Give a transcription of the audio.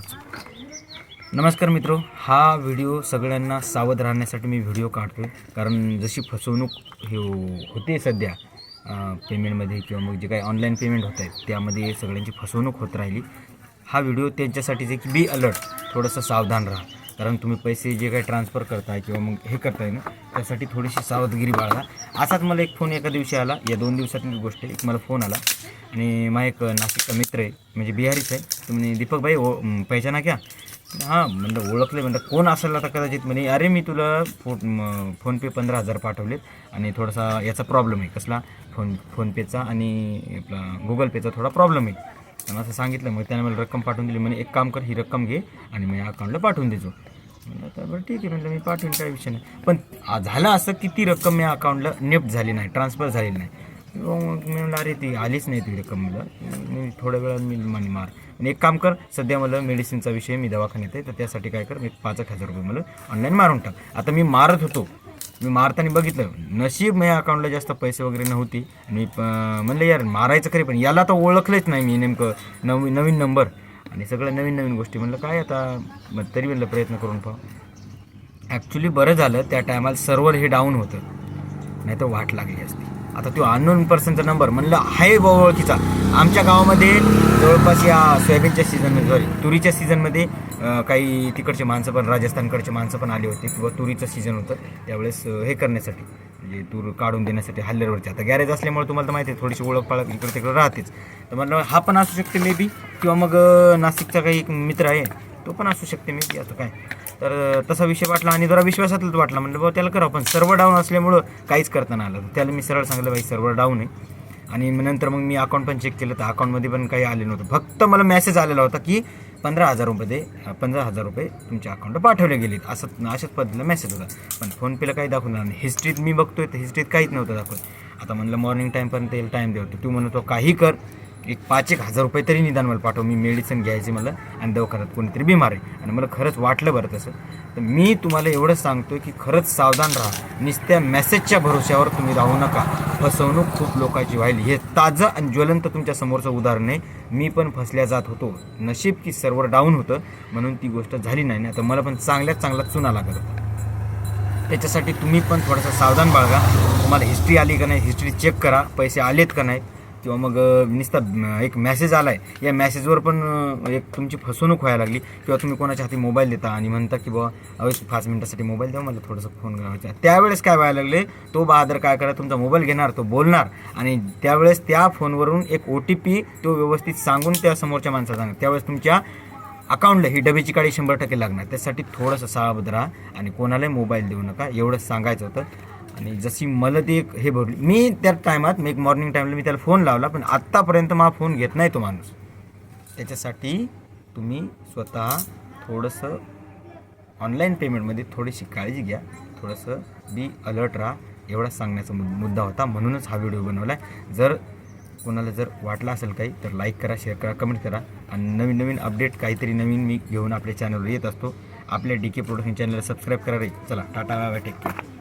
WhatsApp नमस्कार मित्रो हा व्हिडिओ सगळ्यांना सावध राहण्यासाठी मी व्हिडिओ काढतो आहे कारण जशी फसवणूक हे हो, होते सध्या पेमेंटमध्ये किंवा मग जे काही ऑनलाईन पेमेंट होत आहेत त्यामध्ये सगळ्यांची फसवणूक होत राहिली. हा व्हिडिओ त्यांच्यासाठीच आहे की बी अलर्ट थोडंसं सावधान राहा. कारण तुम्ही पैसे जे काही ट्रान्सफर करताय किंवा मग हे करताय ना त्यासाठी थोडीशी सावधगिरी बाळगा. असाच मला एक फोन एका दिवशी आला. या दोन दिवसातील गोष्ट एक मला फोन आला. आणि माझा एक नाशिकचा मित्र आहे. म्हणजे बिहारीच आहे. तुम्ही दीपक भाई ओ पहिचाना क्या हां म्हणलं ओळखले. म्हणलं कोण असेल आता कदाचित? म्हणे अरे मी तुला फो फोनपे पंधरा हजार पाठवलेत. आणि थोडासा याचा प्रॉब्लेम आहे. कसला? फोन फोनपेचा आणि आपला गुगल पेचा थोडा प्रॉब्लेम आहे. त्यांना असं सांगितलं. मग त्याने मला रक्कम पाठवून दिली. म्हणे एक काम कर ही रक्कम घे आणि मी अकाउंटला पाठवून देजो म्हणलं तर बरं ठीक आहे. म्हटलं मी पाठवून काय विषय नाही. पण झालं असं की ती रक्कम मी अकाउंटला नेफ्ट झाली नाही ट्रान्सफर झाली नाही. हो, मग मी म्हणलं अरे ती आलीच नाही ती रक्कम मला. मी थोड्या वेळा मी मनी मार. आणि एक काम कर सध्या मला मेडिसिनचा विषय मी दवाखान्यात आहे तर त्यासाठी काय कर मी पाच एक हजार रुपये मला ऑनलाईन मारून टाक. आता मी मारत होतो. मी मारताना बघितलं. नशीब माझ्या अकाउंटला जास्त पैसे वगैरे नव्हती. आणि प- म्हणलं यार मारायचं खरे पण याला तर ओळखलंच नाही मी नेमकं नवीन नवीन नंबर आणि सगळं नवीन नवीन गोष्टी. म्हणलं काय आता? मग तरी म्हणलं प्रयत्न करून पाहू. ॲक्च्युली बरं झालं त्या टायमाला सर्वर हे डाऊन होतं. नाही तर वाट लागली असती. आता तो अननोन पर्सनचा नंबर म्हणलं आहे भाऊ ओळखीचा. आमच्या गावामध्ये जवळपास या सोयाबीनच्या सीझनमध्ये सॉरी तुरीच्या सीझनमध्ये काही तिकडचे माणसं पण राजस्थानकडचे माणसं पण आले होते किंवा तुरीचं सीझन होतं त्यावेळेस हे करण्यासाठी. म्हणजे तूर काढून देण्यासाठी हल्ल्यावरचे आता गॅरेज असल्यामुळे तुम्हाला तर माहिती आहे थोडीशी ओळख पाळख इकडे तिकडे राहतेच. तर म्हणलं हा पण असू शकते मे बी किंवा मग नाशिकचा काही एक मित्र आहे तो पण असू शकते मे बी आता काय. तर तसा विषय वाटला आणि जरा विश्वासातलाच वाटला. म्हणलं बाबा त्याला करा पण सर्व डाऊन असल्यामुळं काहीच करताना आलं. त्याला मी सरळ सांगितलं बाई सर्व डाऊन आहे. आणि मग नंतर मग मी अकाउंट पण चेक केलं तर अकाउंटमध्ये पण काही आले नव्हतं. फक्त मला मेसेज आलेला होता की पंधरा हजार रुपये पंधरा हजार रुपये तुमच्या अकाउंटला पाठवले गेलेत. असं अशाच पद्धतीला मेसेज होता. पण फोनपेला काही दाखवणार नाही. हिस्ट्रीत मी बघतोय तर हिस्ट्रीत काहीच नव्हतं दाखवत. आता म्हणलं मॉर्निंग टाईमपर्यंत येईल टाईम देवतो तू म्हणतो काही कर. एक पाच एक हजार रुपये तरी निदान मला पाठव. मी मेडिसिन घ्यायची मला आणि दवाखान्यात कोणीतरी बिमार आहे. आणि मला खरंच वाटलं बरं तसं. तर मी तुम्हाला एवढंच सांगतो की खरंच सावधान राहा. नुसत्या मेसेजच्या भरोश्यावर तुम्ही राहू नका. फसवणूक खूप लोकांची व्हायली. हे ताजं आणि ज्वलंत तुमच्या समोरचं उदाहरण आहे. मी पण फसल्या जात होतो. नशीब की सर्वर डाऊन होतं. म्हणून ती गोष्ट झाली नाही. ना तर मला पण चांगल्यात चांगला चुना लागत होता. त्याच्यासाठी तुम्ही पण थोडंसं सावधान बाळगा. तुम्हाला हिस्ट्री आली का नाही हिस्ट्री चेक करा. पैसे आलेत का नाही किंवा मग निस्ता नुसता एक मॅसेज आला आहे या मॅसेजवर पण एक तुमची फसवणूक व्हायला लागली. किंवा तुम्ही कोणाच्या हाती मोबाईल देता आणि म्हणता की बाबा अवश्य पाच मिनिटासाठी मोबाईल द्या मला थोडंसं फोन करायचा. त्यावेळेस काय व्हायला लागले? तो बहादर काय करा तुमचा मोबाईल घेणार तो बोलणार. आणि त्यावेळेस त्या फोनवरून एक ओ टी पी तो व्यवस्थित सांगून त्या समोरच्या माणसाला सांगणार त्यावेळेस तुमच्या अकाउंटला ही डबेची काळी शंभर टक्के लागणार. त्यासाठी थोडंसं सावध राहा आणि कोणालाही मोबाईल देऊ नका. एवढंच सांगायचं होतं. आणि जशी मला ती एक हे भरली. मी त्या टायमात मी एक मॉर्निंग टाईमला मी त्याला फोन लावला पण आत्तापर्यंत मला फोन घेत नाही तो माणूस. त्याच्यासाठी तुम्ही स्वतः थोडंसं ऑनलाईन पेमेंटमध्ये थोडीशी काळजी घ्या. थोडंसं बी अलर्ट राहा. एवढा सांगण्याचा मुद्दा होता. म्हणूनच हा व्हिडिओ बनवला आहे जर कोणाला जर वाटला असेल काही तर लाईक करा शेअर करा कमेंट करा. आणि नवीन नवीन अपडेट काहीतरी नवीन मी घेऊन आपल्या चॅनलवर येत असतो. आपल्या डी के प्रोडक्शन चॅनलला सबस्क्राईब करा रे. चला टाटा बाय टेक केअर